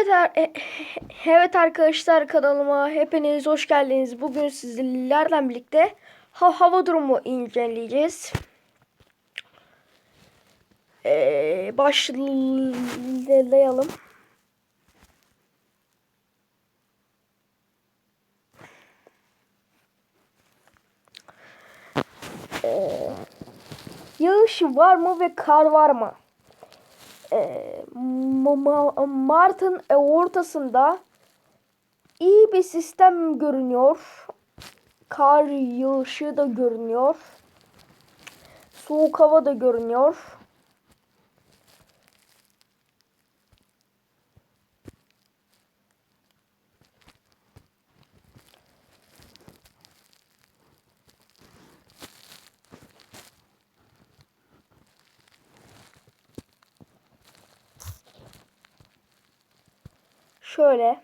Evet, e- evet arkadaşlar kanalıma hepiniz hoş geldiniz. Bugün sizlerle birlikte ha- hava durumu inceleyeceğiz. Ee, başlayalım. Ee, yağış var mı ve kar var mı? Ma- Mart'ın e, ortasında iyi bir sistem görünüyor. Kar yağışı da görünüyor. Soğuk hava da görünüyor. Şöyle.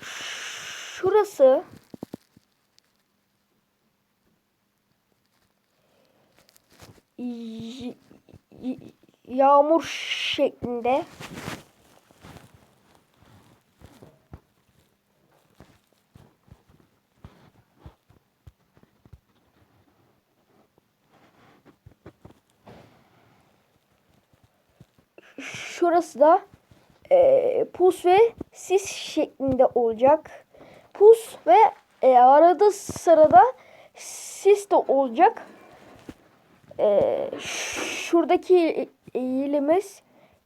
Şurası yağmur şeklinde şurası da e, pus ve sis şeklinde olacak. Pus ve e, arada sırada sis de olacak. E, şuradaki eğilimiz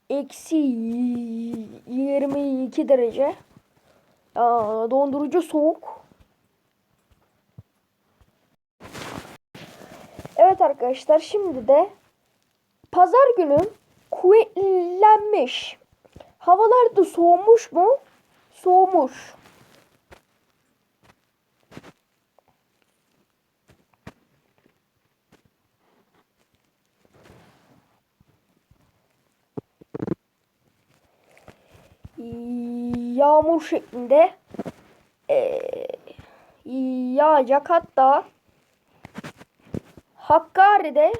eksi 22 derece. Aa, dondurucu soğuk. Evet arkadaşlar şimdi de pazar günü kuvvetlenmiş. Havalar da soğumuş mu? Soğumuş. Yağmur şeklinde eee, yağacak hatta Hakkari'de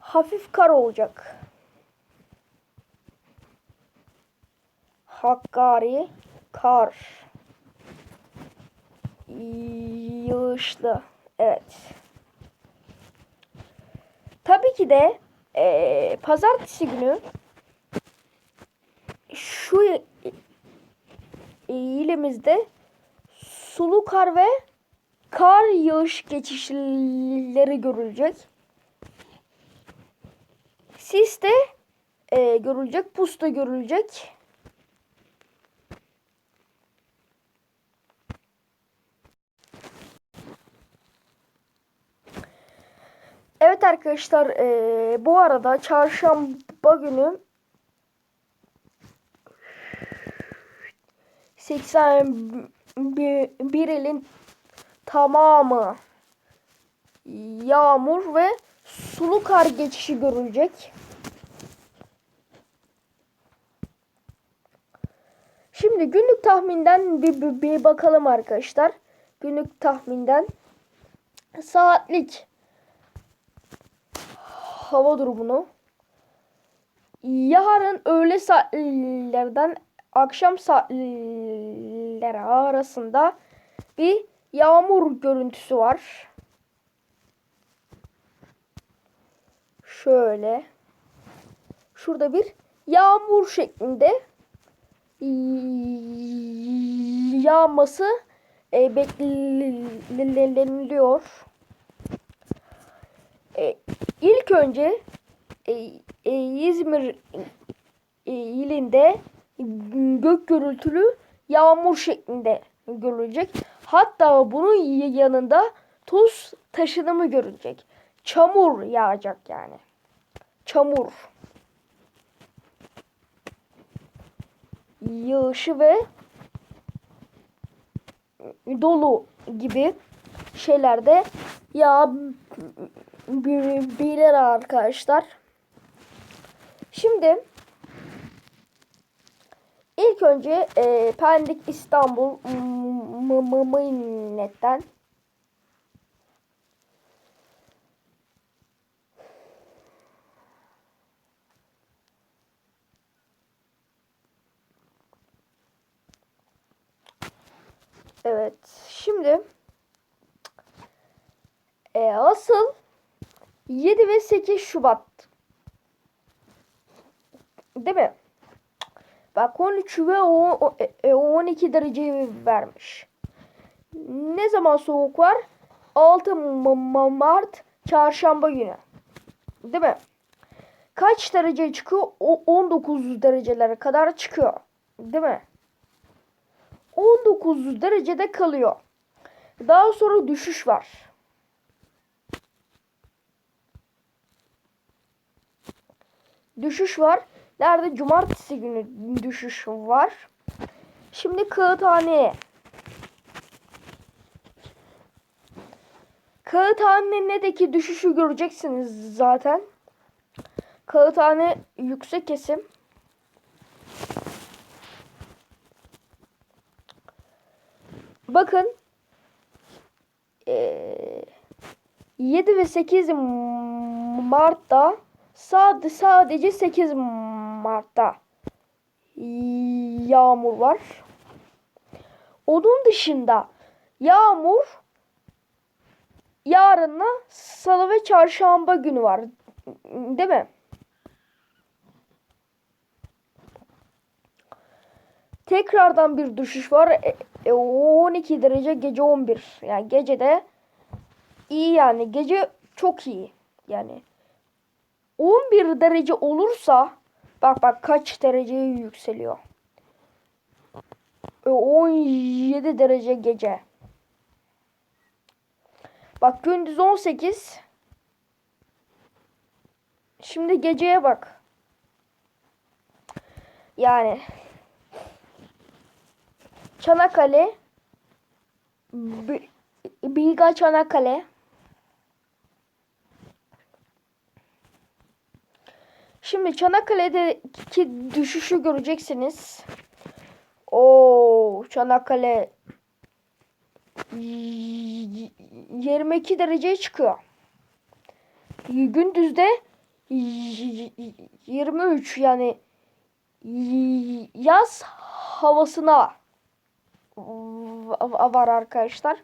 hafif kar olacak. Hakkari kar. Yağışlı. Evet. Tabii ki de eee, pazartesi günü şu ilimizde sulu kar ve kar yağış geçişleri görülecek. Sis de eee, görülecek, pus da görülecek. Evet arkadaşlar eee, bu arada çarşamba günü 81 ilin tamamı yağmur ve sulu kar geçişi görülecek. Şimdi günlük tahminden bir, bir, bir bakalım arkadaşlar. Günlük tahminden saatlik hava durumunu yarın öğle saatlerden akşam saatleri arasında bir yağmur görüntüsü var. Şöyle. Şurada bir yağmur şeklinde yağması e, bekleniliyor. E, ilk önce e, e, İzmir e, ilinde gök gürültülü yağmur şeklinde görülecek. Hatta bunun yanında tuz taşınımı görülecek. Çamur yağacak yani. Çamur. Yağışı ve dolu gibi şeylerde 1 arkadaşlar. Şimdi ilk önce e, Pendik İstanbul Mıminet'ten Evet. Şimdi e, asıl 7 ve 8 Şubat. Değil mi? Bak 13 ve o- o- e, 12 derece vermiş. Ne zaman soğuk var? 6 Ma- Ma- Mart çarşamba günü. Değil mi? Kaç derece çıkıyor? O 19 derecelere kadar çıkıyor. Değil mi? 19 derecede kalıyor. Daha sonra düşüş var. Düşüş var. Nerede? Cumartesi günü düşüş var. Şimdi kağıthaneye. Kağıthane'deki düşüşü göreceksiniz zaten. Kağıthane yüksek kesim. Bakın eee 7 ve 8 Mart'ta sadece sadece 8 Mart'ta yağmur var. Onun dışında yağmur yarınla salı ve çarşamba günü var. Değil mi? Tekrardan bir düşüş var. E, e, 12 derece gece 11. Yani gece de iyi yani. Gece çok iyi. Yani 11 derece olursa bak bak kaç dereceye yükseliyor. E, 17 derece gece. Bak gündüz 18. Şimdi geceye bak. Yani Çanakkale Bi- Bilga Çanakkale Şimdi Çanakkale'deki düşüşü göreceksiniz. O Çanakkale y- 22 dereceye çıkıyor. Gündüzde y- y- 23 yani yaz havasına va- var arkadaşlar.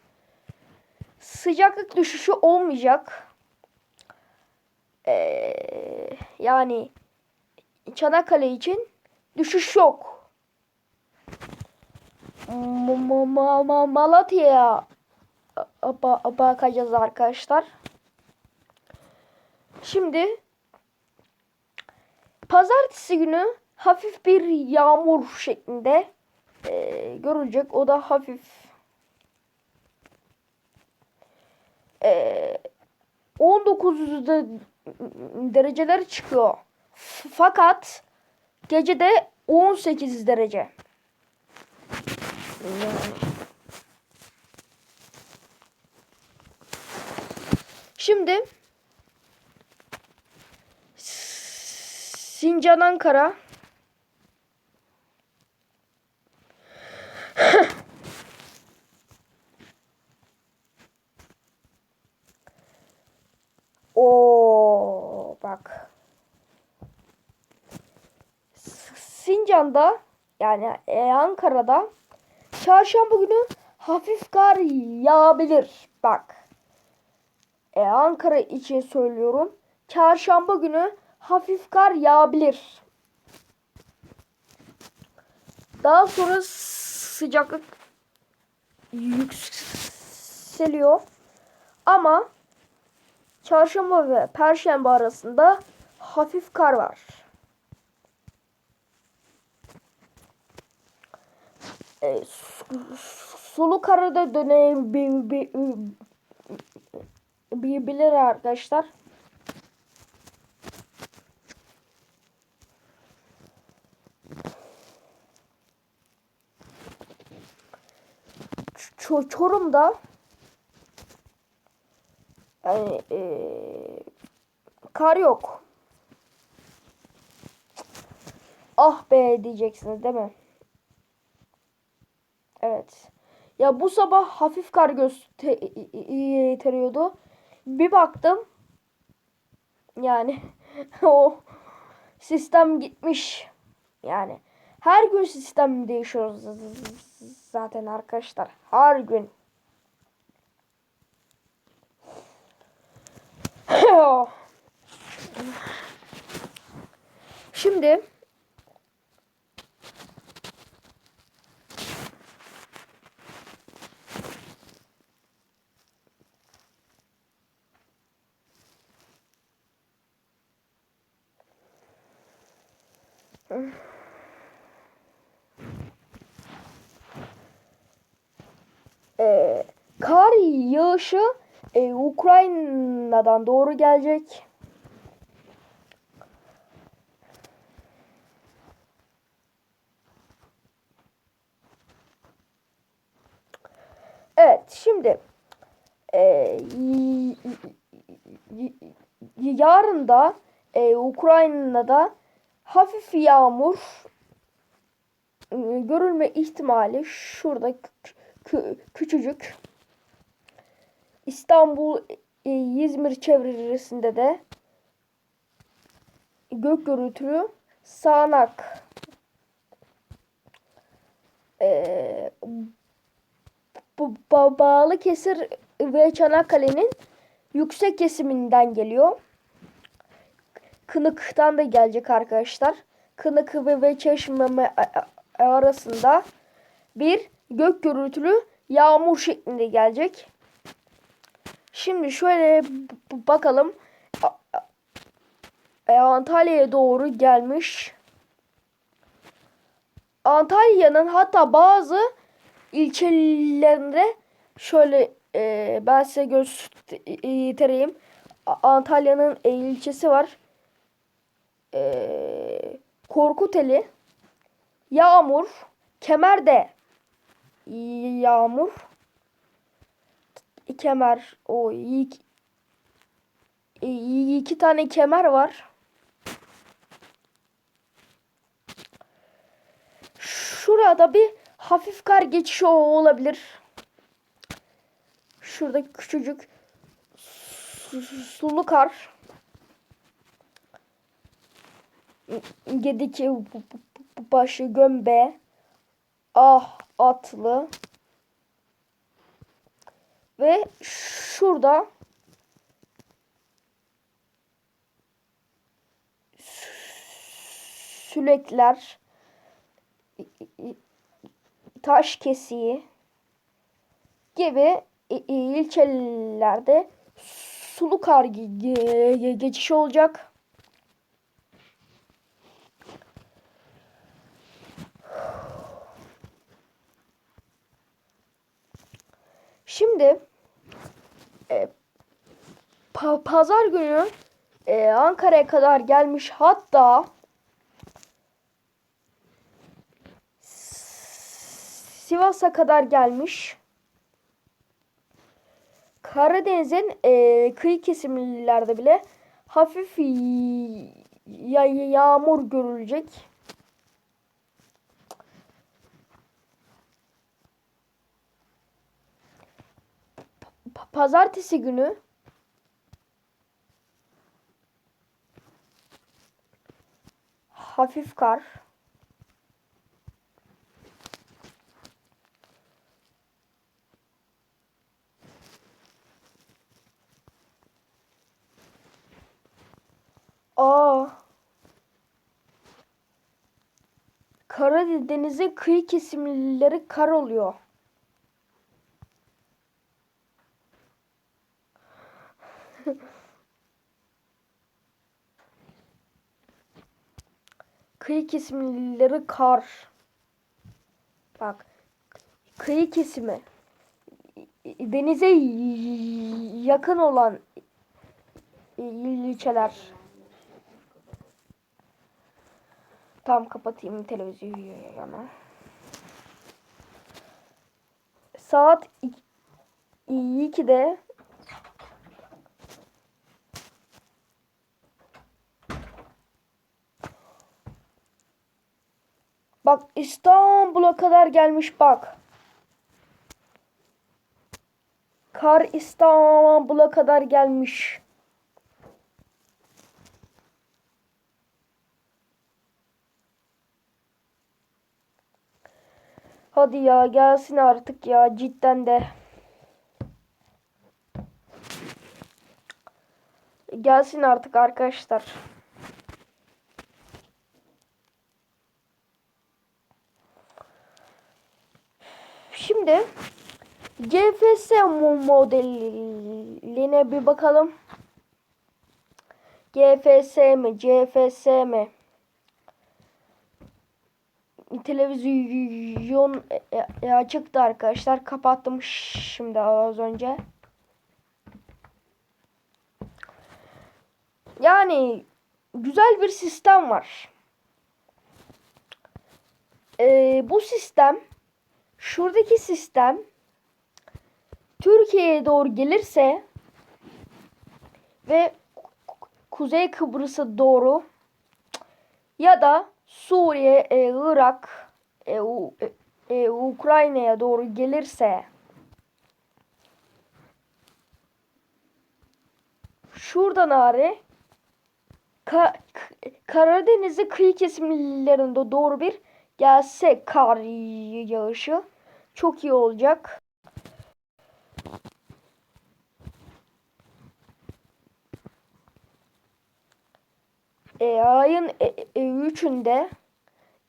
Sıcaklık düşüşü olmayacak. Ee, yani Çanakkale için düşüş yok. Ma- ma- ma- ma- Malatya'ya ba- bakacağız arkadaşlar. Şimdi pazartesi günü hafif bir yağmur şeklinde e, görülecek. O da hafif e, 19 de- dereceler çıkıyor. Fakat gecede 18 derece. Şimdi Sincan Ankara Oo bak. Sincan'da yani e, Ankara'da çarşamba günü hafif kar yağabilir. Bak. E, Ankara için söylüyorum. Çarşamba günü hafif kar yağabilir. Daha sonra sıcaklık yükseliyor. Ama çarşamba ve perşembe arasında hafif kar var. E, su- sulu kara da dönebilir arkadaşlar. Çorum'da yani eee, kar yok. Ah be diyeceksiniz değil mi? Evet. Ya bu sabah hafif kar gösteriyordu. Bir baktım. Yani o sistem gitmiş. Yani her gün sistem değişiyor zaten arkadaşlar. Her gün. Şimdi e, kar yağışı e, Ukrayna'dan doğru gelecek. Evet şimdi e, yarın da e, Ukrayna'da hafif yağmur e, görülme ihtimali şurada kü- kü- küçücük. İstanbul, e, İzmir çevresinde de gök gürültülü sağanak e, bu ba- Balıkesir ve Çanakkale'nin yüksek kesiminden geliyor. Kınık'tan da gelecek arkadaşlar. Kınık ve, ve Çeşme arasında bir gök gürültülü yağmur şeklinde gelecek. Şimdi şöyle bakalım. E, Antalya'ya doğru gelmiş. Antalya'nın hatta bazı ilçelerinde şöyle e, ben size göstereyim. Antalya'nın e, ilçesi var. E, Korkuteli, Yağmur, Kemer'de Yağmur, Kemer o iki, iki tane kemer var. Şurada bir hafif kar geçişi olabilir. Şurada küçücük su- sulu kar. Gediki başı gömbe. Ah atlı. Ve şurada sülekler taş kesiği gibi ilçelerde sulu kar ge- geçişi olacak. Şimdi e, pa- pazar günü e, Ankara'ya kadar gelmiş hatta Sivas'a kadar gelmiş. Karadeniz'in e, kıyı kesimlerde bile hafif ya yağmur görülecek. Pa- Pazartesi günü hafif kar. Aa. Karadeniz'in kıyı kesimleri kar oluyor. Kıyı kesimleri kar. Bak. Kıyı kesimi. Denize yakın olan ilçeler. Tam kapatayım televizyonu. Saat 2'de Bak İstanbul'a kadar gelmiş bak. Kar İstanbul'a kadar gelmiş. Hadi ya gelsin artık ya cidden de. Gelsin artık arkadaşlar. Şimdi Mo- modeline bir bakalım. GFS mi? CFS mi? Televizyon e, e, açıktı arkadaşlar. Kapattım şimdi az önce. Yani güzel bir sistem var. Ee, bu sistem şuradaki sistem Türkiye'ye doğru gelirse ve Kuzey Kıbrıs'a doğru ya da Suriye, e, Irak, e, U- e, e, Ukrayna'ya doğru gelirse şuradan ağrı Ka- K- Karadeniz'e kıyı kesimlerinde doğru bir gelse kar yağışı çok iyi olacak. E, ayın e, e, üçünde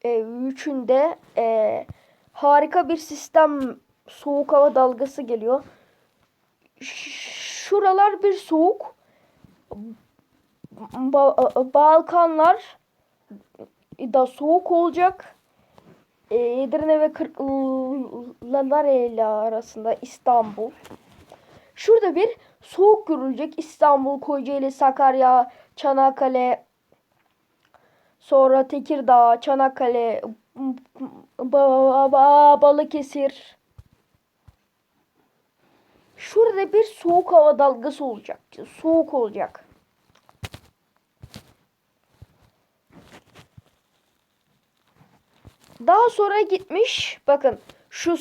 e, üçünde e, harika bir sistem soğuk hava dalgası geliyor. Şuralar bir soğuk. Ba- Balkanlar da soğuk olacak. E, Edirne ve Kırklareli arasında İstanbul. Şurada bir soğuk görülecek. İstanbul, Kocaeli, Sakarya, Çanakkale, sonra Tekirdağ, Çanakkale, Ba- Ba- Balıkesir. Şurada bir soğuk hava dalgası olacak. Soğuk olacak. Daha sonra gitmiş. Bakın şu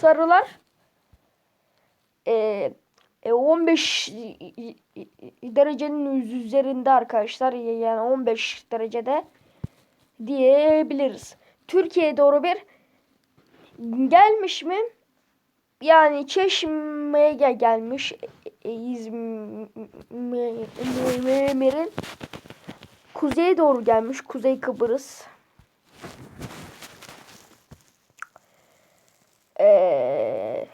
sarılar e, e, 15 derecenin üzerinde arkadaşlar. Yani 15 derecede diyebiliriz. Türkiye'ye doğru bir gelmiş mi? Yani Çeşme'ye gel- gelmiş. E, İzmir'in kuzeye doğru gelmiş. Kuzey Kıbrıs. Ee,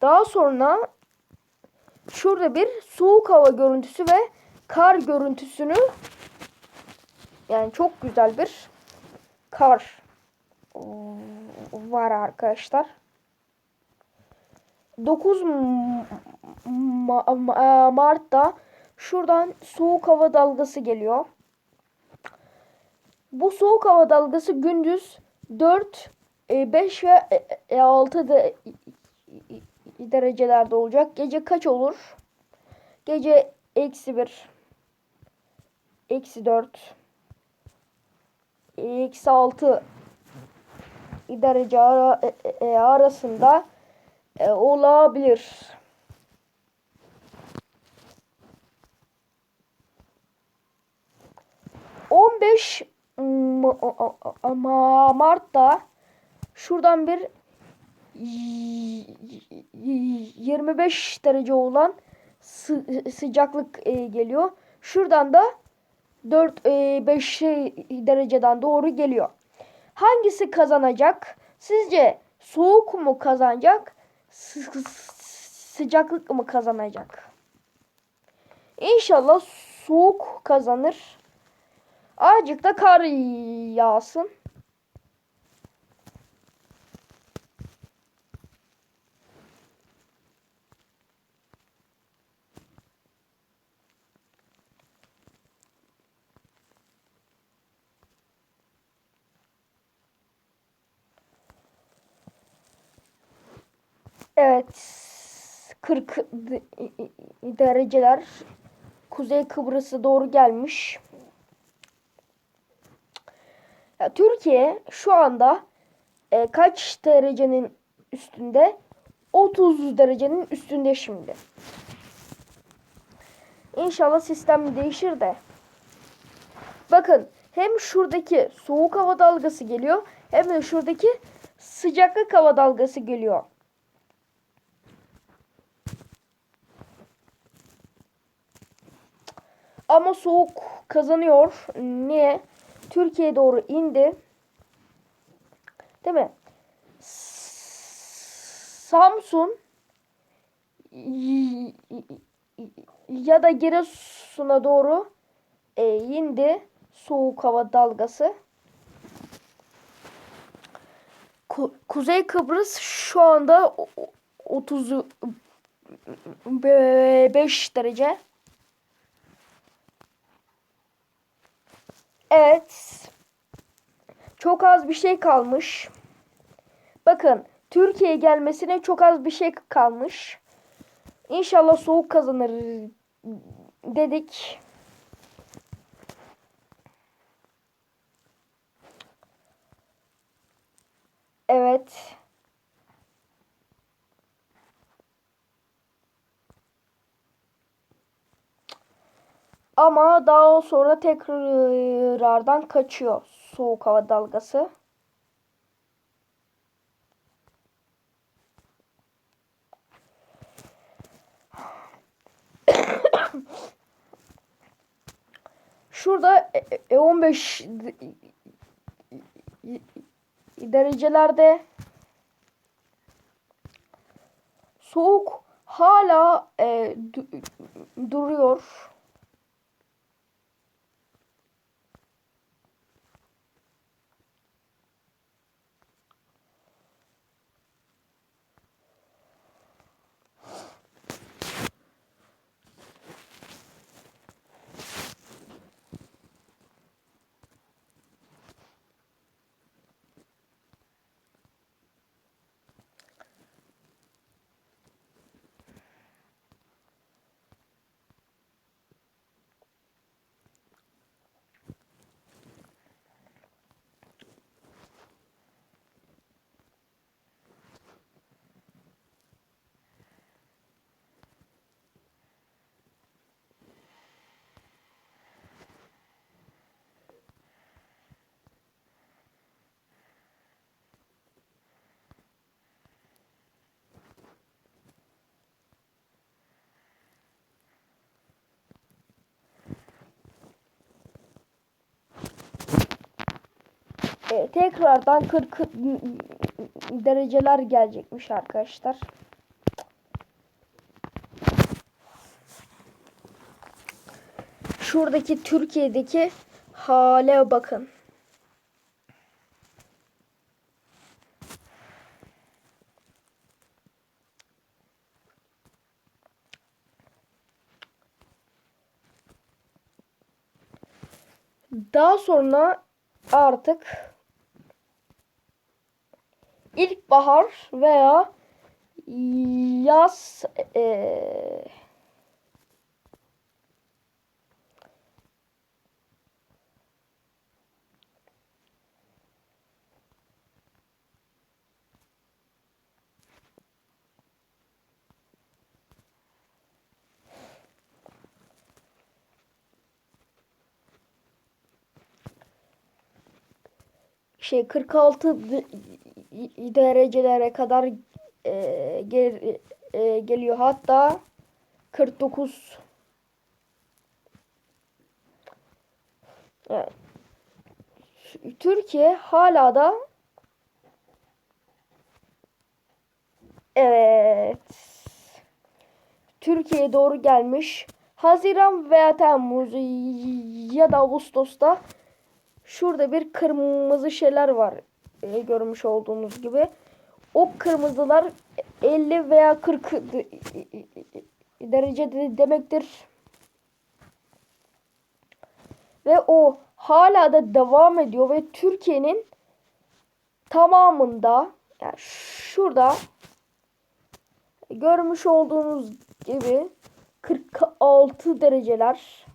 daha sonra şurada bir soğuk hava görüntüsü ve kar görüntüsünü yani çok güzel bir kar var arkadaşlar. 9 Ma- Ma- Mart'ta şuradan soğuk hava dalgası geliyor. Bu soğuk hava dalgası gündüz 4, 5 ve 6 de, derecelerde olacak. Gece kaç olur? Gece eksi 1, eksi 4, eksi 6 derece ara, e, e, arasında e, olabilir. On beş Mart'ta şuradan bir 25 derece olan sı- sıcaklık e, geliyor. Şuradan da 4 5 dereceden doğru geliyor. Hangisi kazanacak? Sizce soğuk mu kazanacak? sı- sıcaklık mı kazanacak? İnşallah soğuk kazanır. Azıcık da kar yağsın. Evet. 40 de- dereceler Kuzey Kıbrıs'a doğru gelmiş. Ya, Türkiye şu anda e, kaç derecenin üstünde? 30 derecenin üstünde şimdi. İnşallah sistem değişir de. Bakın hem şuradaki soğuk hava dalgası geliyor hem de şuradaki sıcaklık hava dalgası geliyor. Ama soğuk kazanıyor. Niye? Türkiye'ye doğru indi. Değil mi? Samsun ya da Giresun'a doğru e, indi soğuk hava dalgası. Ku Kuzey Kıbrıs şu anda 35 derece. Evet. Çok az bir şey kalmış. Bakın Türkiye'ye gelmesine çok az bir şey kalmış. İnşallah soğuk kazanır dedik. Evet. Ama daha sonra tekrardan kaçıyor soğuk hava dalgası. Şurada 15 derecelerde soğuk hala e, duruyor. E, tekrardan 40 dereceler gelecekmiş arkadaşlar. Şuradaki Türkiye'deki hale bakın. Daha sonra artık ilkbahar veya yaz e, şey 46 derecelere kadar e, gel, e, geliyor. Hatta 49 evet. Türkiye hala da evet Türkiye'ye doğru gelmiş. Haziran veya Temmuz ya da Ağustos'ta şurada bir kırmızı şeyler var. E, görmüş olduğunuz gibi. O kırmızılar 50 veya 40 derece demektir. Ve o hala da devam ediyor ve Türkiye'nin tamamında yani şurada görmüş olduğunuz gibi 46 dereceler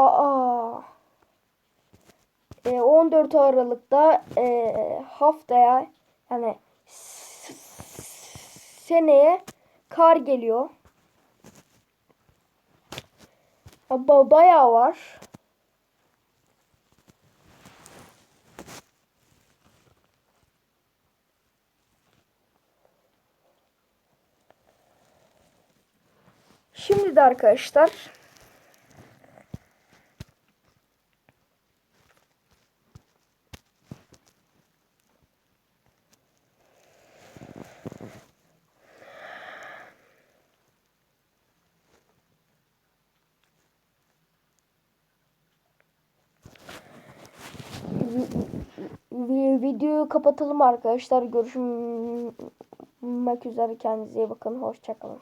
Aa. E, 14 Aralık'ta e, haftaya yani seneye kar geliyor. Ba bayağı var. Şimdi de arkadaşlar videoyu kapatalım arkadaşlar. Görüşmek üzere. Kendinize iyi bakın. Hoşçakalın.